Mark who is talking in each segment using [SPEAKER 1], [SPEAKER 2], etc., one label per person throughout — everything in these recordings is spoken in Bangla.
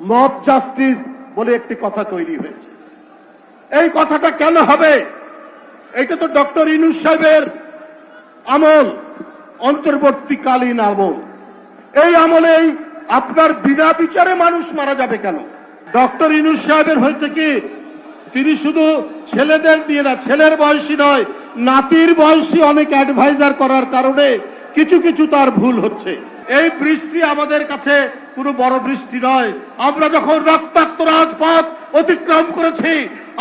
[SPEAKER 1] মব জাস্টিস বলে একটি কথা তৈরি হয়েছে। এই কথাটা কেন হবে? এটা তো ডক্টর ইনুস সাহেবের আমল, অন্তর্বর্তীকালীন আমল। এই আমলেই আপনার বিনা বিচারে মানুষ মারা যাবে কেন? ডক্টর ইনুস সাহেবের হয়েছে কি? তিনি শুধু ছেলেদের দিয়ে না, ছেলের বয়সী নয়, নাতির বয়সী অনেক অ্যাডভাইজার করার কারণে কিছু কিছু তার ভুল হচ্ছে। এই বৃষ্টি আমাদের কাছে কোনো বড় বৃষ্টি নয়। আমরা যখন রক্তাক্ত রাজপথ অতিক্রম করেছি,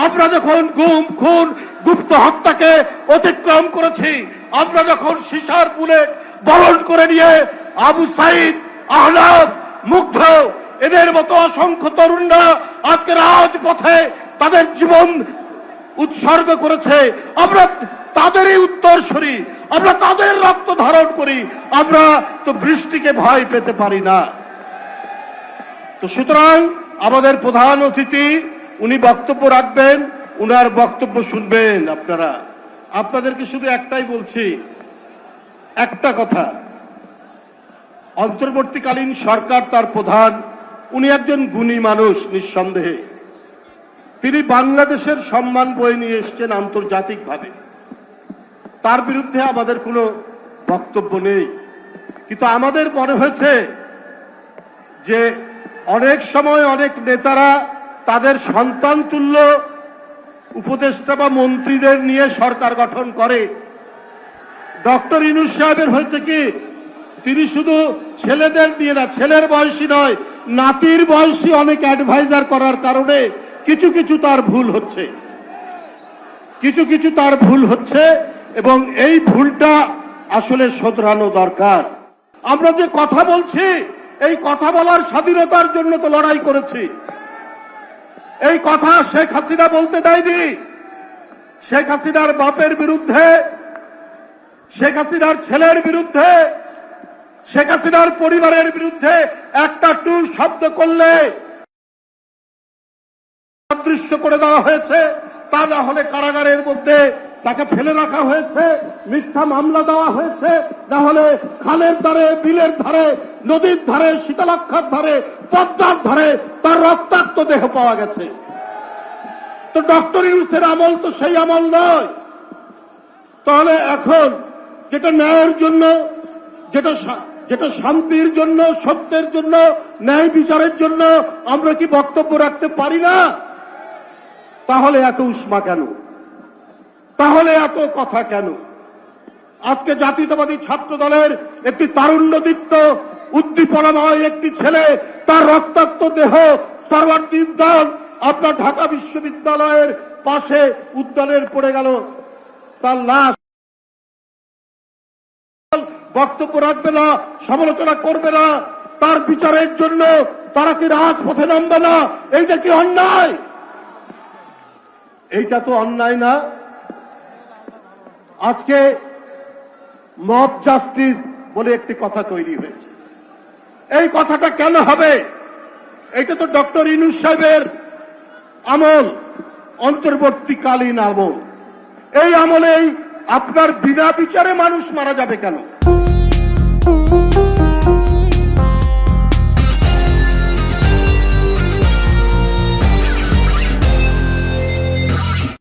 [SPEAKER 1] আমরা যখন গুম, খুন, গুপ্ত হত্যাকে অতিক্রম করেছি, আমরা যখন সিসার বুলেট বরণ করে নিয়ে আবু সাইদ আহলাদ মুগ্ধ, এদের মতো অসংখ্য তরুণরা আজকে রাজপথে তাদের জীবন উৎসর্গ করেছে। আমরা তাদেরই উত্তরসূরি আমরা তাদের রক্ত ধারণ করি। আমরা তো বৃষ্টিকে ভয় পেতে পারি না। তো সুতরাং আমাদের প্রধান অতিথি, উনি বক্তব্য রাখবেন, উনার বক্তব্য শুনবেন আপনারা। আপনাদেরকে শুধু একটাই বলছি, একটা কথা। অন্তর্বর্তীকালীন সরকার তার প্রধান, উনি একজন গুণী মানুষ, নিঃসন্দেহে। তিনি বাংলাদেশের সম্মান বয়ে নিয়ে এসছেন আন্তর্জাতিকভাবে। তার বিরুদ্ধে আমাদের কোনো বক্তব্য নেই। কিন্তু আমাদের মনে হয়েছে যে অনেক সময় অনেক নেতারা তাদের সন্তান তুল্য উপদেষ্টা বা মন্ত্রীদের নিয়ে সরকার গঠন করে। ডক্টর ইনুস সাহেবের হয়েছে কি, তিনি শুধু ছেলেদের দিয়ে না, ছেলের বয়সী নয়, নাতির বয়সী অনেক অ্যাডভাইজার করার কারণে কিছু কিছু তার ভুল হচ্ছে। কিছু কিছু তার ভুল হচ্ছে। এবং এই ভুলটা আসলে শোধরানো দরকার। আমরা যে কথা বলছি, এই কথা বলার স্বাধীনতার জন্য তো লড়াই করেছি। এই কথা শেখ হাসিনা বলতে দেয়নি। শেখ হাসিনার বাপের বিরুদ্ধে, শেখ হাসিনার ছেলের বিরুদ্ধে, শেখ হাসিনার পরিবারের বিরুদ্ধে একটা টু শব্দ করলে অদৃশ্য করে দেওয়া হয়েছে। তা না হলে কারাগারের মধ্যে তাকে ফেলে রাখা হয়েছে, মিথ্যা মামলা দেওয়া হয়েছে। না হলে খালের ধারে, বিলের ধারে, নদীর ধারে, শীতলক্ষার ধারে, পদ্মার ধারে তার রক্তাক্ত দেহ পাওয়া গেছে। তো ডক্টর ইউসের আমল তো সেই আমল নয়। তাহলে এখন যেটা ন্যায়ের জন্য, যেটা যেটা শান্তির জন্য, সত্যের জন্য, ন্যায় বিচারের জন্য আমরা কি বক্তব্য রাখতে পারি না? তাহলে এত উষ্মা কেন? তাহলে এত কথা কেন? আজকে জাতীয়তাবাদী ছাত্র দলের একটি তারুণ্যদীপ্ত, উদ্দীপনাময় একটি ছেলে, তার রক্তাক্ত দেহ সর্বার্থী উদ্যান আপনার ঢাকা বিশ্ববিদ্যালয়ের পাশে উদ্যানের পড়ে গেল। তার লাশ বক্তব্য রাখবে না, সমালোচনা করবে না, তার বিচারের জন্য তারা কি রাজপথে নামবে না? এইটা কি অন্যায়? এইটা তো অন্যায় না। আজকে মব জাস্টিস বলে একটি কথা তৈরি হয়েছে। এই কথাটা কেন হবে? এটা তো ডক্টর ইনুস সাহেবের আমল, অন্তর্বর্তীকালীন আমল। এই আমলেই আপনার বিনা বিচারে মানুষ মারা যাবে কেন?